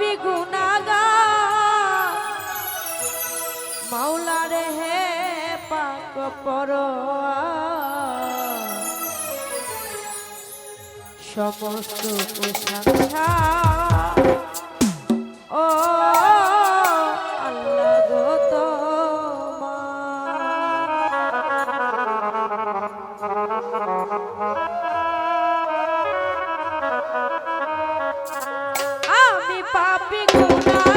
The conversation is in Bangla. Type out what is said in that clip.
পাপি গুনাগা মাওলারে হে পাক পর সমস্ত প্রশংসা ও পাপি গুনা